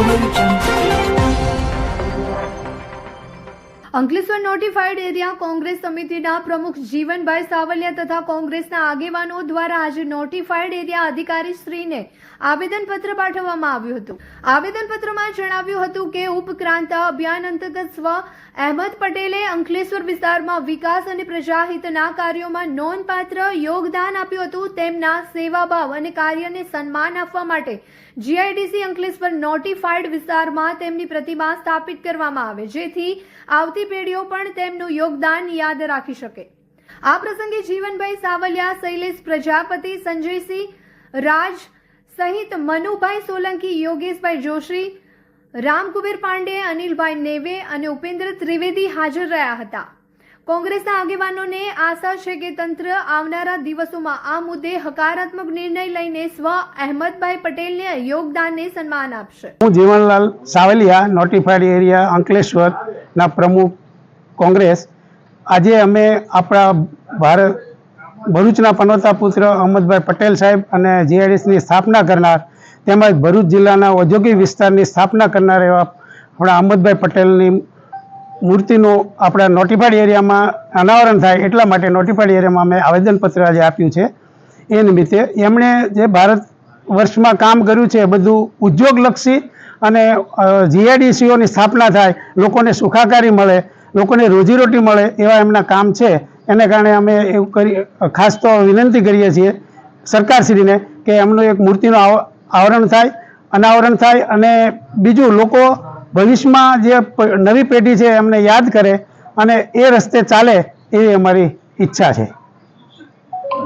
我们长。અંકલેશ્વર notified area Congress સમિતિના પ્રમુખ જીવનભાઈ સાવલિયા તથા કોંગ્રેસના આગેવાનો દ્વારા આજે નોટિફાઈડ એરિયા અધિકારી શ્રીને આવેદનપત્ર પાઠવવામાં આવ્યું હતું. આવેદનપત્રમાં જણાવ્યું હતું કે ઉપક્રાંત અભિયાન અંતર્ગત સ્વ અહેમદ પટેલે અંકલેશ્વર વિસ્તારમાં વિકાસ અને પ્રજાહિતના કાર્યોમાં નોંધપાત્ર યોગદાન આપ્યું હતું. તેમના સેવાભાવ અને કાર્યને સન્માન આપવા માટે જીઆઈડીસી અંકલેશ્વર નોટિફાઈડ વિસ્તારમાં તેમની પ્રતિમા સ્થાપિત કરવામાં આવે, જેથી આવતી પેઢીઓ પણ તેમનું યોગદાન યાદ રાખી શકે. આ પ્રસંગે જીવનભાઈ સાવલિયા, શૈલેષ પ્રજાપતિ, સંજયસિંહ રાજ સહિત મનુભાઈ સોલંકી, યોગેશભાઈ જોશી, રામકુબેર પાંડે, અનિલભાઈ નેવે અને ઉપેન્દ્ર ત્રિવેદી હાજર રહ્યા હતા. કોંગ્રેસના આગેવાનોને આશા છે કે તંત્ર આવનારા દિવસોમાં આ મુદ્દે હકારાત્મક નિર્ણય લઈને સ્વ અહેમદભાઈ પટેલને યોગદાનને સન્માન આપશે. હું જીવનલાલ સાવલિયા નોટિફાઈડ એરિયા અંકલેશ્વરના પ્રમુખ કોંગ્રેસ, આજે અમે આપણા ભારત, ભરૂચના પનોતા પુત્ર અહમદભાઈ પટેલ સાહેબ અને જીઆઈડીસની સ્થાપના કરનાર, તેમજ ભરૂચ જિલ્લાના ઔદ્યોગિક વિસ્તારની સ્થાપના કરનાર એવા આપણા અહમદભાઈ પટેલની મૂર્તિનું આપણા નોટિફાઈડ એરિયામાં અનાવરણ થાય એટલા માટે નોટિફાઈડ એરિયામાં અમે આવેદનપત્ર આજે આપ્યું છે. એ નિમિત્તે એમણે જે ભારત વર્ષમાં કામ કર્યું છે એ બધું ઉદ્યોગલક્ષી અને જીઆઈડીસીઓની સ્થાપના થાય, લોકોને સુખાકારી મળે, લોકોને રોજીરોટી મળે એવા એમના કામ છે. એને કારણે અમે એવું કરી, ખાસ તો વિનંતી કરીએ છીએ સરકારશ્રીને કે એમનું એક મૂર્તિનું આવ- આવરણ થાય, અનાવરણ થાય અને બીજું લોકો ભવિષ્યમાં જે નવી પેઢી છે એમને યાદ કરે અને એ રસ્તે ચાલે એવી અમારી ઈચ્છા છે.